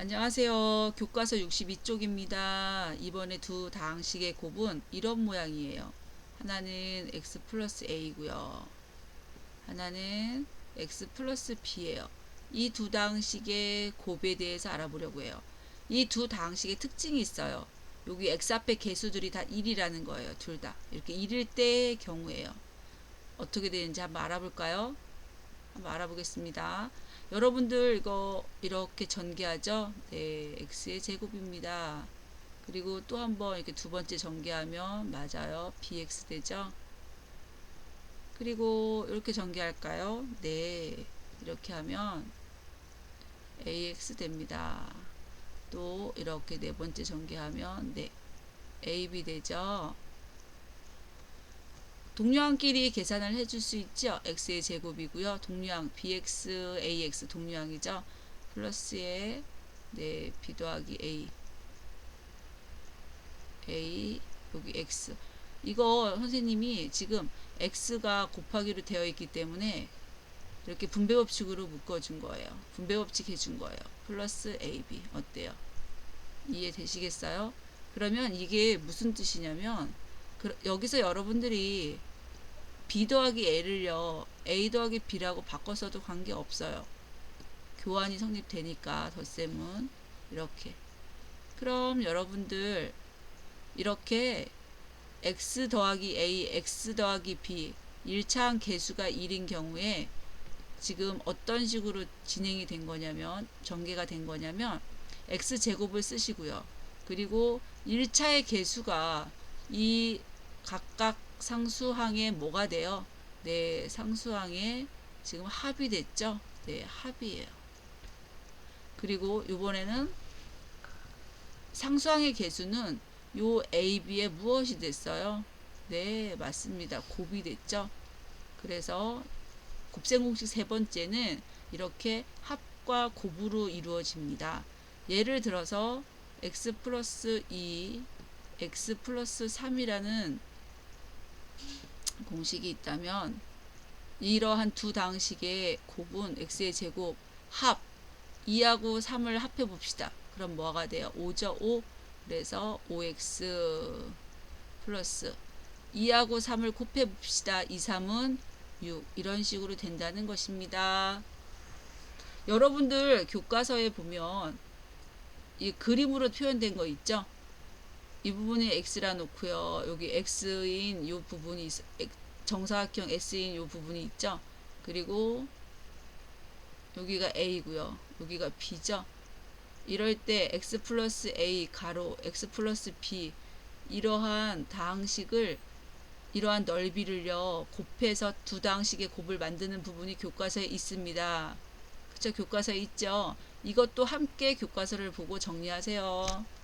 안녕하세요. 교과서 62쪽입니다. 이번에 두 다항식의 곱은 이런 모양이에요. 하나는 x 플러스 a고요. 하나는 x 플러스 b예요. 이 두 다항식의 곱에 대해서 알아보려고 해요. 이 두 다항식의 특징이 있어요. 여기 x 앞에 개수들이 다 1이라는 거예요. 둘 다. 이렇게 1일 때의 경우예요. 어떻게 되는지 한번 알아볼까요? 한번 알아보겠습니다. 여러분들 이거 이렇게 전개하죠? 네, x의 제곱입니다. 그리고 또 한번 이렇게 두 번째 전개하면 맞아요. bx 되죠? 그리고 이렇게 전개할까요? 네, 이렇게 하면 ax 됩니다. 또 이렇게 네 번째 전개하면 네, ab 되죠? 동류항끼리 계산을 해줄 수 있죠. x의 제곱이고요. 동류항 bx, ax 동류항이죠. 플러스에 네 b 더하기 a a 여기 x 이거 선생님이 지금 x가 곱하기로 되어 있기 때문에 이렇게 분배 법칙으로 묶어준 거예요. 분배 법칙 해준 거예요. 플러스 ab 어때요? 이해되시겠어요? 그러면 이게 무슨 뜻이냐면 그, 여기서 여러분들이 b 더하기 a를요 a 더하기 b라고 바꿔서도 관계 없어요. 교환이 성립되니까 덧셈은 이렇게. 그럼 여러분들 이렇게 x 더하기 a, x 더하기 b 1차항 개수가 1인 경우에 지금 어떤 식으로 진행이 된 거냐면 전개가 된 거냐면 x 제곱을 쓰시고요. 그리고 1차의 개수가 이 각각 상수항에 뭐가 돼요? 네, 상수항에 지금 합이 됐죠? 네, 합이에요. 그리고 이번에는 상수항의 개수는 요 A, B에 무엇이 됐어요? 네, 맞습니다. 곱이 됐죠? 그래서 곱셈 공식 세 번째는 이렇게 합과 곱으로 이루어집니다. 예를 들어서 x 플러스 2, x 플러스 3이라는 공식이 있다면 이러한 두 당식의 곱은 x의 제곱 합 2하고 3을 합해 봅시다. 그럼 뭐가 돼요? 5죠? 5. 그래서 5x 플러스 2하고 3을 곱해 봅시다. 2, 3은 6. 이런 식으로 된다는 것입니다. 여러분들 교과서에 보면 이 그림으로 표현된 거 있죠? 이 부분이 x라 놓고요. 여기 x인 이 부분이 있, 정사각형 s인 이 부분이 있죠. 그리고 여기가 a고요. 여기가 b죠. 이럴 때 x 플러스 a 가로 x 플러스 b 이러한 다항식을 이러한 넓이를요 곱해서 두 다항식의 곱을 만드는 부분이 교과서에 있습니다. 그쵸 교과서에 있죠. 이것도 함께 교과서를 보고 정리하세요.